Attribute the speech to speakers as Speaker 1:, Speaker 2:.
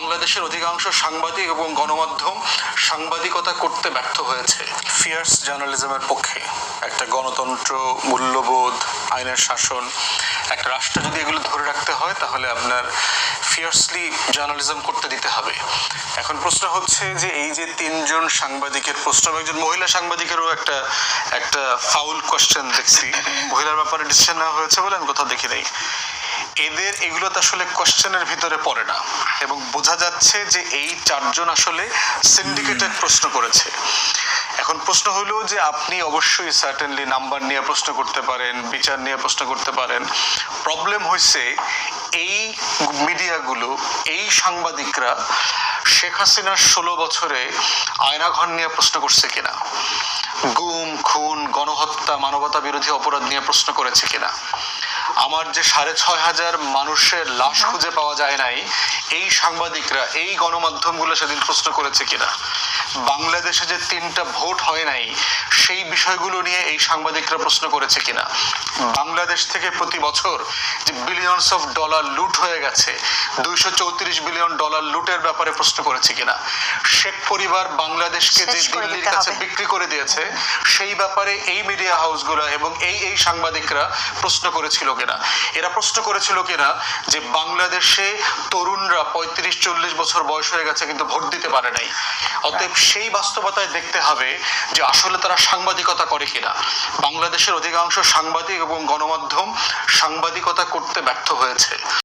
Speaker 1: বাংলাদেশের অধিকাংশ সাংবাদিক এবং গণমাধ্যম সাংবাদিকতা করতে ব্যর্থ হয়েছে। ফিয়ার্স জার্নালিজমের পক্ষে একটা গণতন্ত্র, মূল্যবোধ, আইনের শাসন, একটা রাষ্ট্র যদি এগুলো ধরে রাখতে হয়, তাহলে আপনার ফিয়ার্সলি জার্নালিজম করতে দিতে হবে। এখন প্রশ্ন হচ্ছে যে এই যে তিনজন সাংবাদিকের প্রশ্ন একজন মহিলা সাংবাদিকেরও একটা একটা ফাউল কোয়েশ্চেন দেখছি। মহিলার ব্যাপারে ডিসিশন নেওয়া হয়েছে বলে আমি কোথাও দেখি নাই। এদের এগুলো তো আসলে কোশ্চেনের ভিতরে পড়ে না। এবং বোঝা যাচ্ছে যে এই চারজন আসলে সিন্ডিকেটেড প্রশ্ন করেছে। এখন প্রশ্ন হলো যে আপনি অবশ্যই সার্টেনলি নাম্বার নিয়ে প্রশ্ন করতে পারেন, বিচার নিয়ে প্রশ্ন করতে পারেন। প্রবলেম হয়েছে এই মিডিয়াগুলো, এই সাংবাদিকরা শেখ হাসিনার ষোলো বছরে আয়নাঘর নিয়ে প্রশ্ন করছে কিনা? গুম, খুন, গণহত্যা মানবতা বিরোধী অপরাধ নিয়ে প্রশ্ন করেছে কিনা? আমার যে সাড়ে ছয় হাজার মানুষের লাশ খুঁজে পাওয়া যায় নাই এই সাংবাদিকরা এই গণমাধ্যমগুলো সেদিন প্রশ্ন করেছে কিনা? বাংলাদেশে যে তিনটা ভোট হয় নাই সেই বিষয়গুলো নিয়ে এই সাংবাদিকরা প্রশ্ন করেছে কিনা? বাংলাদেশ থেকে প্রতি বছর যে বিলিয়নস অফ ডলার লুট হয়ে গেছে দুইশো চৌত্রিশ বিলিয়ন ডলার লুটের ব্যাপারে প্রশ্ন করেছে কিনা? শেখ পরিবার বাংলাদেশকে যে দিল্লির কাছে বিক্রি করে দিয়েছে সেই ব্যাপারে এই মিডিয়া হাউসগুলো এবং এই এই সাংবাদিকরা প্রশ্ন করেছিল কিনা? এরা প্রশ্ন করেছিল কিনা যে বাংলাদেশে তরুণরা পঁয়ত্রিশ চল্লিশ বছর বয়স হয়ে গেছে কিন্তু ভোট দিতে পারে নাই। অতএব সেই বাস্তবতায় দেখতে হবে যে আসলে তারা সাংবাদিকতা করে কিনা। বাংলাদেশের অধিকাংশ সাংবাদিক এবং গণমাধ্যম সাংবাদিকতা করতে ব্যর্থ হয়েছে।